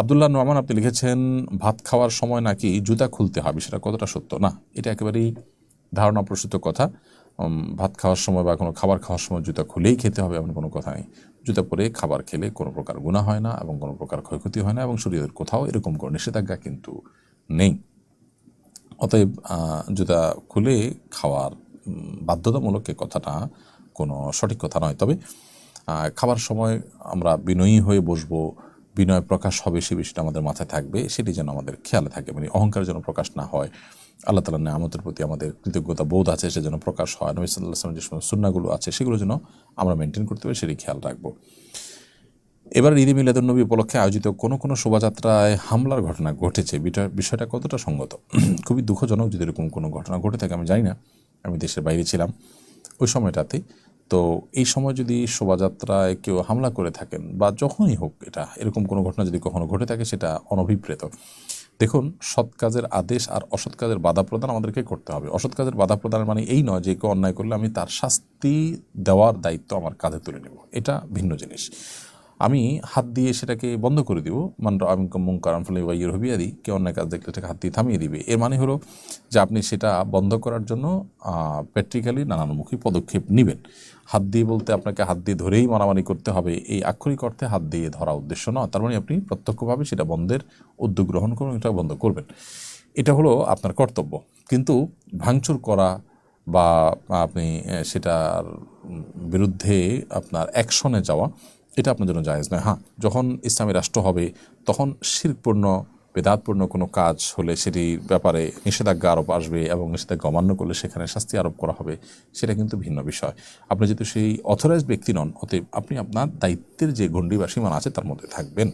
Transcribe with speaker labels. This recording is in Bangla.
Speaker 1: আবদুল্লাহ নোমান আপনি লিখেছেন, ভাত খাওয়ার সময় নাকি জুতা খুলতে হবে? সেটা কতটা সত্য? না, এটা একেবারেই ধারণা প্রসূত কথা। ভাত খাওয়ার সময় বা কোনো খাবার খাওয়ার সময় জুতা খুলেই খেতে হবে এমন কোনো কথা নেই। জুতা পরে খাবার খেলে কোনো প্রকার গুণা হয় না এবং কোনো প্রকার ক্ষয়ক্ষতি হয় না এবং শরীরের কোথাও এরকম কোনো নিষেধাজ্ঞা কিন্তু নেই। অতএব জুতা খুলে খাওয়ার বাধ্যতামূলক কথাটা কোনো সঠিক কথা নয়। তবে খাবার সময় আমরা বিনয়ী হয়ে বসবো বিনয় প্রকাশ হবে সে বিষয়টা আমাদের মাথায় থাকবে, সেটি যেন আমাদের খেয়ালে থাকে মানে অহংকার যেন প্রকাশ না হয়। আল্লাহ তালার নামতের প্রতি আমাদের কৃতজ্ঞতা বোধ আছে, সে যেন প্রকাশ হয়। নবী সাল্লাহ যে সমস্ত সুন্নাগুলো আছে, সেগুলো যেন আমরা মেনটেন করতে পারি, সেটি খেয়াল রাখব। এবার ঈদে মিলাদুন্নবী উপলক্ষে আয়োজিত কোনো কোনো শোভাযাত্রায় হামলার ঘটনা ঘটেছে। বিষয়টা কতটা সঙ্গত? খুবই দুঃখজনক যদি এরকম কোনো ঘটনা ঘটে থাকে, আমি জানি না। আমি দেশের বাইরে ছিলাম। ওই সময়টাতে তো এই সময় যদি শোভাযাত্রায় কেউ হামলা করে থাকেন বা যখনই হোক এটা, এরকম কোনো ঘটনা যদি কখনো ঘটে থাকে সেটা অনভিপ্রেত। দেখুন, সৎ কাজের আদেশ আর অসৎ কাজের বাধা প্রদান আমাদেরকে করতে হবে। অসৎ কাজের বাধা প্রদানের মানে এই নয় যে কেউ অন্যায় করলে আমি তার শাস্তি দেওয়ার দায়িত্ব আমার কাঁধে তুলে নেব। এটা ভিন্ন জিনিস। আমি হাত দিয়ে সেটাকে বন্ধ করে দিব। মানে আমি মুঙ্কার আমফলে ওয়াইয়ের হবিয়াদি কেউ অন্য কাজ দেখলে সেটাকে হাত দিয়ে থামিয়ে দিবে। এর মানে হলো যে আপনি সেটা বন্ধ করার জন্য প্র্যাকটিক্যালি নানানমুখী পদক্ষেপ নেবেন। হাত দিয়ে বলতে আপনাকে হাত দিয়ে ধরেই মারামারি করতে হবে। এই আক্ষরিক অর্থে হাত দিয়ে ধরা উদ্দেশ্য নয় তার মানে আপনি প্রত্যক্ষভাবে সেটা বন্ধের উদ্যোগ গ্রহণ করুন এটা বন্ধ করবেন। এটা হলো আপনার কর্তব্য। কিন্তু ভাঙচুর করা বা আপনি সেটার বিরুদ্ধে আপনার অ্যাকশনে যাওয়া এটা আপনার জন্য জায়েজ নয়। হ্যাঁ যখন ইসলামী রাষ্ট্র হবে, তখন শিরপূর্ণ, বেদাতপূর্ণ কোনো কাজ হলে সেটির ব্যাপারে নিষেধাজ্ঞা আরোপ আসবে এবং নিষেধাজ্ঞা অমান্য করলে সেখানে শাস্তি আরোপ করা হবে, সেটা কিন্তু ভিন্ন বিষয়। আপনি যেহেতু সেই অথরাইজ ব্যক্তি নন, অতএব আপনি আপনার দায়িত্বের যে গণ্ডি বা সীমানা আছে তার মধ্যে থাকবেন।